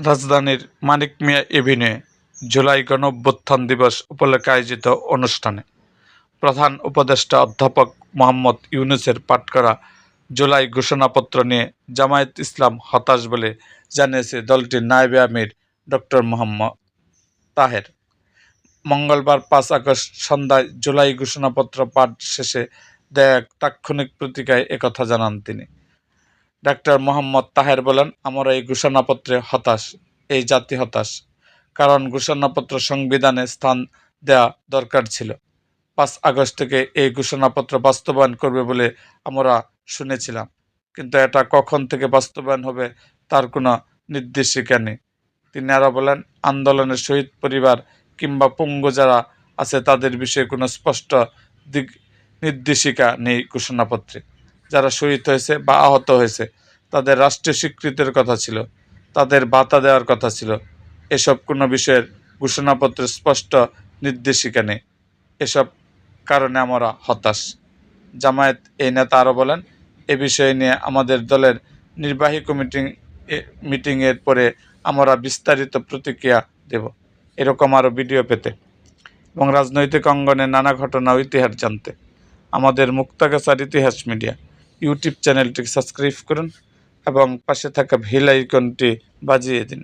রাজধানীর মানিক মিয়া এভিনিউয়ে জুলাই গণঅভ্যুত্থান দিবস উপলক্ষে আয়োজিত অনুষ্ঠানে প্রধান উপদেষ্টা অধ্যাপক মোহাম্মদ ইউনুসের পাঠ করা জুলাই ঘোষণাপত্র নিয়ে জামায়াত ইসলাম হতাশ বলে জানিয়েছে দলটির নায়েবে আমির ডক্টর মোহাম্মদ তাহের। মঙ্গলবার পাঁচ আগস্ট সন্ধ্যায় জুলাই ঘোষণাপত্র পাঠ শেষে দেয়া তাৎক্ষণিক প্রতিকায় একথা জানান তিনি। ডাক্তার মোহাম্মদ তাহের বলেন, আমরা এই ঘোষণাপত্রে হতাশ, এই জাতি হতাশ, কারণ ঘোষণাপত্র সংবিধানে স্থান দেয়া দরকার ছিল। পাঁচ আগস্ট থেকে এই ঘোষণাপত্র বাস্তবায়ন করবে বলে আমরা শুনেছিলাম, কিন্তু এটা কখন থেকে বাস্তবায়ন হবে তার কোনো নির্দেশিকা নেই। তিনি আরও বলেন আন্দোলনের শহীদ পরিবার কিংবা পঙ্গু যারা আছে তাদের বিষয়ে কোনো স্পষ্ট দিক নির্দেশিকা নেই ঘোষণাপত্রে। যারা শহীদ হয়েছে বা আহত হয়েছে, তাদের রাষ্ট্রীয় স্বীকৃতির কথা ছিল, তাদের ভাতা দেওয়ার কথা ছিল। এসব কোনো বিষয়ের ঘোষণাপত্রে স্পষ্ট নির্দেশিকা নেই। এসব কারণে আমরা হতাশ। জামায়াত এই নেতা আরও বলেন, এ বিষয় নিয়ে আমাদের দলের নির্বাহী কমিটি মিটিংয়ের পরে আমরা বিস্তারিত প্রতিক্রিয়া দেব। এরকম আরও ভিডিও পেতে এবং রাজনৈতিক অঙ্গনে নানা ঘটনা ইতিহাস জানতে। আমাদের মুক্তাগাছার ইতিহাস মিডিয়া। ইউটিউব চ্যানেলটি সাবস্ক্রাইব করুন এবং পাশে থাকা ভেল আইকনটি বাজিয়ে দিন।